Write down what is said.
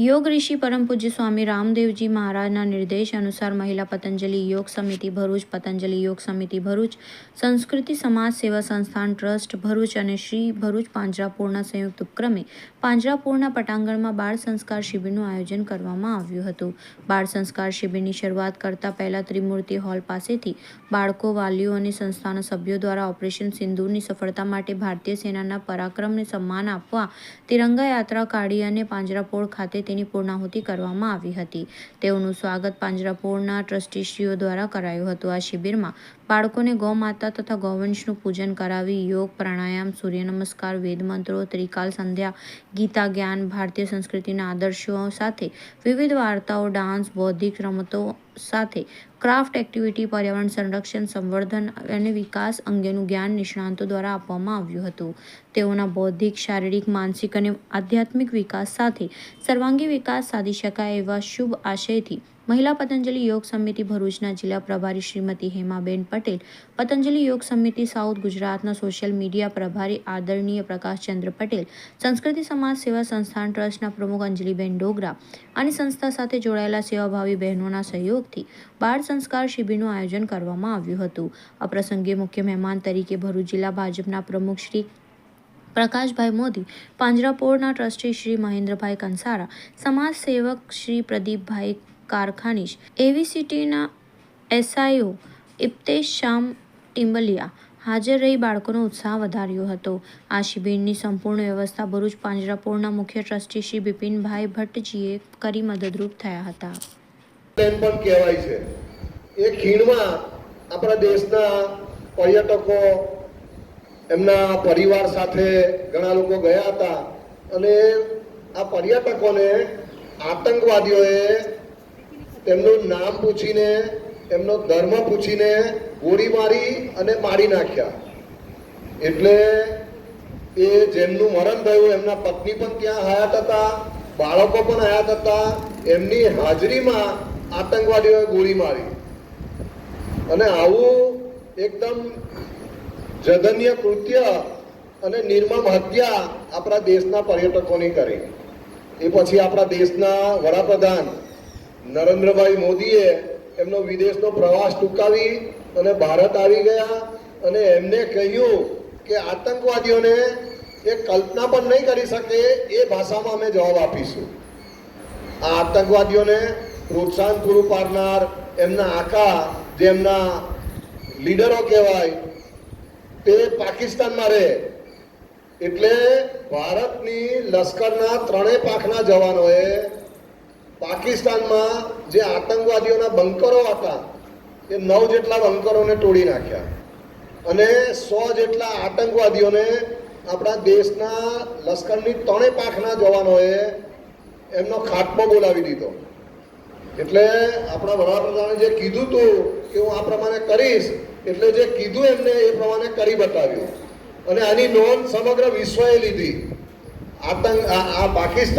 યોગ ઋષિ પરમ પૂજ્ય સ્વામી રામદેવજી મહારાજના નિર્દેશ અનુસાર મહિલા પતંજલિ યોગ સમિતિ ભરૂચ, પતંજલિ યોગ સમિતિ ભરૂચ, સંસ્કૃતિ સમાજ સેવા સંસ્થાન ટ્રસ્ટ ભરૂચ અને શ્રી ભરૂચ પાંજરાપોળના સંયુક્ત ઉપક્રમે પાંજરાપોળના પટાંગણમાં બાળ સંસ્કાર શિબિરનું આયોજન કરવામાં આવ્યું હતું. બાળ સંસ્કાર શિબિરની શરૂઆત કરતા પહેલા ત્રિમૂર્તિ હોલ પાસેથી બાળકો, વાલીઓ અને સંસ્થાના સભ્યો દ્વારા ઓપરેશન સિંદૂરની સફળતા માટે ભારતીય સેનાના પરાક્રમને સન્માન આપવા તિરંગા યાત્રા કાઢી અને પાંજરાપોળ ખાતે તેની પૂર્ણાહુતિ કરવામાં આવી હતી. તેઓનું સ્વાગત પાંજરાપોળના ટ્રસ્ટીશ્રીઓ દ્વારા કરાયું હતું આ શિબિરમાં બાળકોને ગૌમાતા તથા ગૌવંશનું પૂજન કરાવી યોગ, પ્રાણાયામ સૂર્ય નમસ્કાર વેદ ત્રિકાલ સંધ્યા, ગીતા જ્ઞાન, ભારતીય સંસ્કૃતિના આદર્શો સાથે વિવિધ વાર્તાઓ, ડાન્સ, બૌદ્ધિક રમતો સાથે ક્રાફ્ટ એક્ટિવિટી, પર્યાવરણ સંરક્ષણ, સંવર્ધન અને વિકાસ અંગેનું જ્ઞાન નિષ્ણાંતો દ્વારા આપવામાં આવ્યું હતું. તેઓના બૌદ્ધિક, શારીરિક, માનસિક અને આધ્યાત્મિક વિકાસ સાથે સર્વાંગી વિકાસ સાધી શકાય એવા શુભ આશયથી મહિલા પતંજલિ યોગ સમિતિ ભરૂચના જિલ્લા પ્રભારી શ્રીમતી હેમાબેન પટેલ, પતંજલિ યોગ સમિતિ સાઉથ ગુજરાતના સોશિયલ મીડિયા પ્રભારી આદરણીય પ્રકાશચંદ્ર પટેલ, સંસ્કૃતિ સમાજ સેવા સંસ્થાન ટ્રસ્ટના પ્રમુખ અંજલિબેન ડોગરા અને સંસ્થા સાથે જોડાયેલા સેવાભાવી બહેનોના સહયોગથી બાળ સંસ્કાર શિબિરનું આયોજન કરવામાં આવ્યું હતું. આ પ્રસંગે મુખ્ય મહેમાન તરીકે ભરૂચ જિલ્લા ભાજપના પ્રમુખ શ્રી પ્રકાશભાઈ મોદી, પાંજરાપોળના ટ્રસ્ટી શ્રી મહેન્દ્રભાઈ કંસારા, સમાજ સેવક શ્રી પ્રદીપભાઈ કારખાનીશ. એવીસીટીના એસઆઈઓ ઇપ્તેશ શ્યામ ટિમ્બલિયા હાજર રહી બાળકોનો ઉત્સાહ વધાર્યો હતો. આ શિબિરની સંપૂર્ણ વ્યવસ્થા ભરૂચ પાંજરાપોળના મુખ્ય ટ્રસ્ટી શ્રી બિપિનભાઈ ભટ્ટજીએ કરી મદદરૂપ થયા હતા. એમ પણ કહેવાય છે. એ ખીણમાં આપણા દેશના પર્યટકો, એમના પરિવાર સાથે ઘણા લોકો ગયા હતા અને આ પર્યટકોને આતંકવાદીઓએ તેમનું નામ પૂછીને, એમનો ધર્મ પૂછીને ગોળી મારી અને મારી નાખ્યા. એટલે એ જેમનું મરણ થયું, એમના પત્ની પણ ત્યાં હયાત હતા, બાળકો પણ હયાત હતા, એમની હાજરીમાં આતંકવાદીઓએ ગોળી મારી. અને આવું એકદમ જઘન્ય કૃત્ય અને નિર્મમ હત્યા આપણા દેશના પર્યટકોની કરી. એ પછી આપણા દેશના વડાપ્રધાન નરેન્દ્રભાઈ મોદીએ એમનો વિદેશનો પ્રવાસ ટૂંકાવી અને ભારત આવી ગયા અને એમને કહ્યું કે આતંકવાદીઓને એ કલ્પના પણ નહીં કરી શકે એ ભાષામાં અમે જવાબ આપીશું. આ આતંકવાદીઓને પ્રોત્સાહન પૂરું પાડનાર એમના આકા જે એમના લીડરો કહેવાય તે પાકિસ્તાનમાં રહે. એટલે ભારતની લશ્કરના ત્રણેય પાંખના જવાનોએ પાકિસ્તાનમાં જે આતંકવાદીઓના બંકરો હતા, એ નવ જેટલા બંકરોને તોડી નાખ્યા. અને સો જેટલા આતંકવાદીઓને આપણા દેશના લશ્કરની ત્રણેય પાંખના જવાનોએ એમનો ખાટમો બોલાવી દીધો. એટલે આપણા વડાપ્રધાને જે કીધું હતું કે હું આ પ્રમાણે કરીશ, એટલે જે કીધું એમને એ પ્રમાણે કરી બતાવ્યું. અને આની નોંધ સમગ્ર વિશ્વએ લીધી. આતંક, આ પાકિસ્તાન